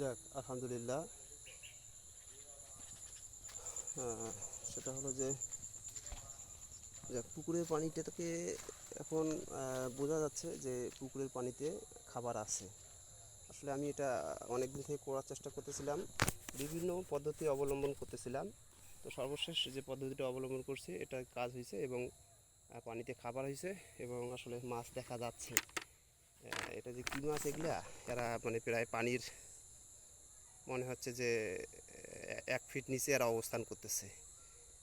যাক আলহামদুলিল্লাহ। আহ, সেটা হলো যে যাক পুকুরের পানিটা থেকে এখন বোঝা যাচ্ছে যে পুকুরের পানিতে খাবার আছে। আসলে আমি এটা অনেক দিন থেকে করার চেষ্টা করতেছিলাম বিভিন্ন পদ্ধতি অবলম্বন করতেছিলাম। তো সর্বশেষ যে পদ্ধতিটা অবলম্বন করছি এটা কাজ হয়েছে এবং পানিতে খাবার হয়েছে এবং আসলে মাছ দেখা যাচ্ছে। এটা যে কী মাছ এগুলা? এরা মানে প্রায় পানির মনে হচ্ছে যে এক ফিট নিচে এরা অবস্থান করতেছে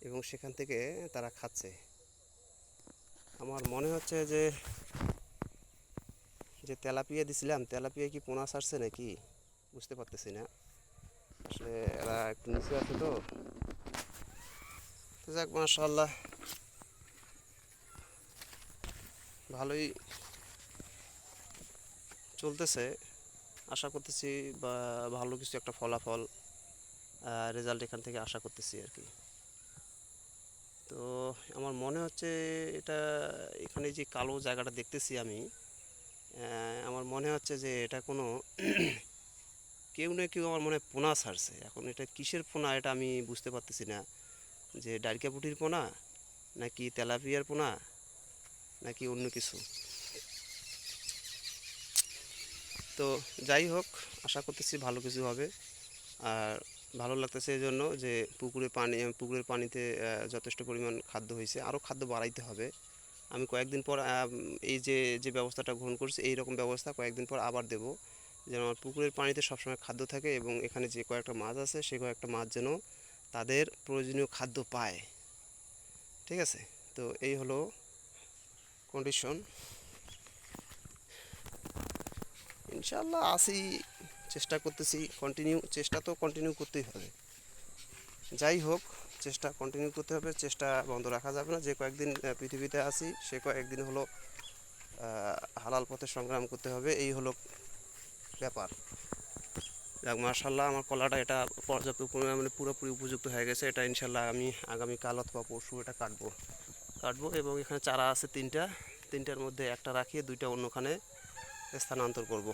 এবং সেখান থেকে তারা খাচ্ছে। আমার মনে হচ্ছে যে যে তেলাপিয়া দিছিলাম, তেলাপিয়া কি পোনা ছাড়ছে নাকি? বুঝতে পারতেছি না। আসলে এরা একটু নিচে আছে তো। যাক মাশাল্লাহ ভালোই চলতেছে। আশা করতেছি বা ভালো কিছু একটা ফলাফল রেজাল্ট এখান থেকে আশা করতেছি আর কি। তো আমার মনে হচ্ছে এটা, এখানে যে কালো জায়গাটা দেখতেছি আমি আমার মনে হচ্ছে যে এটা কোনো কেউ না কেউ আমার মনে হয় পোনা ছাড়ছে। এখন এটা কিসের পোনা এটা আমি বুঝতে পারতেছি না। যে ডারকাপুটির পোনা, নাকি তেলাপিয়ার পোনা, নাকি অন্য কিছু? তো যাই হোক, আশা করতেছি ভালো কিছু হবে। আর ভালো লাগতেছে এই জন্য যে পুকুরে পানি পুকুরের পানিতে যথেষ্ট পরিমাণ খাদ্য হয়েছে। আরও খাদ্য বাড়াইতে হবে। আমি কয়েকদিন পর এই যে যে ব্যবস্থাটা গ্রহণ করছি এই রকম ব্যবস্থা কয়েকদিন পর আবার দেব। যেন আমার পুকুরের পানিতে সবসময় খাদ্য থাকে এবং এখানে যে কয়েকটা মাছ আছে, সে কয়েকটা মাছ যেন তাদের প্রয়োজনীয় খাদ্য পায়। ঠিক আছে? তো এই হলো কন্ডিশন ইনশাল্লাহ আসি, চেষ্টা করতেছি কন্টিনিউ চেষ্টা তো কন্টিনিউ করতেই হবে। যাই হোক, চেষ্টা কন্টিনিউ করতে হবে, চেষ্টা বন্ধ রাখা যাবে না। যে কয়েকদিন পৃথিবীতে আসি, সে কয়েকদিন হলো হালাল পথে সংগ্রাম করতে হবে, এই হলো ব্যাপার। যাক মার্শাল্লাহ আমার কলাটা এটা পর্যাপ্ত পরিমাণে মানে পুরোপুরি উপযুক্ত হয়ে গেছে। এটা ইনশাল্লাহ আমি আগামী কাল অথবা পরশু এটা কাটবো। কাটবো এবং এখানে চারা আছে তিনটা, তিনটার মধ্যে একটা রাখিয়ে দুইটা অন্যখানে স্থানান্তর করব।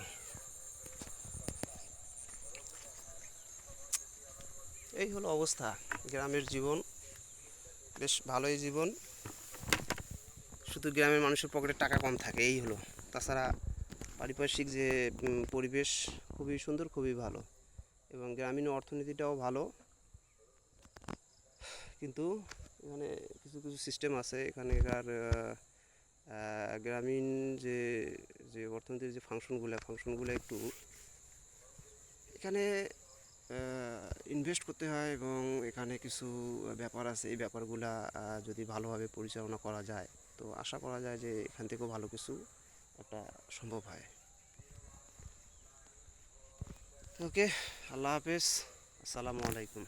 এই হলো অবস্থা। গ্রামের জীবন, বেশ ভালোই জীবন। শুধু গ্রামের মানুষের পকেটে টাকা কম থাকে, এই হলো। তাছাড়া পারিপার্শ্বিক যে পরিবেশ খুবই সুন্দর, খুবই ভালো। এবং গ্রামীণ অর্থনীতিটাও ভালো। কিন্তু এখানে কিছু কিছু সিস্টেম আছে। এখানকার গ্রামীণ যে যে অর্থনীতির যে ফাংশনগুলো ফাংশনগুলো একটু এখানে ইনভেস্ট করতে হয় এবং এখানে কিছু ব্যাপার আছে। এই ব্যাপারগুলা যদি ভালোভাবে পরিচালনা করা যায়, তো আশা করা যায় যে এখান থেকেও ভালো কিছু একটা সম্ভব হয়। ওকে আল্লাহ হাফেজ। আসসালামু আলাইকুম।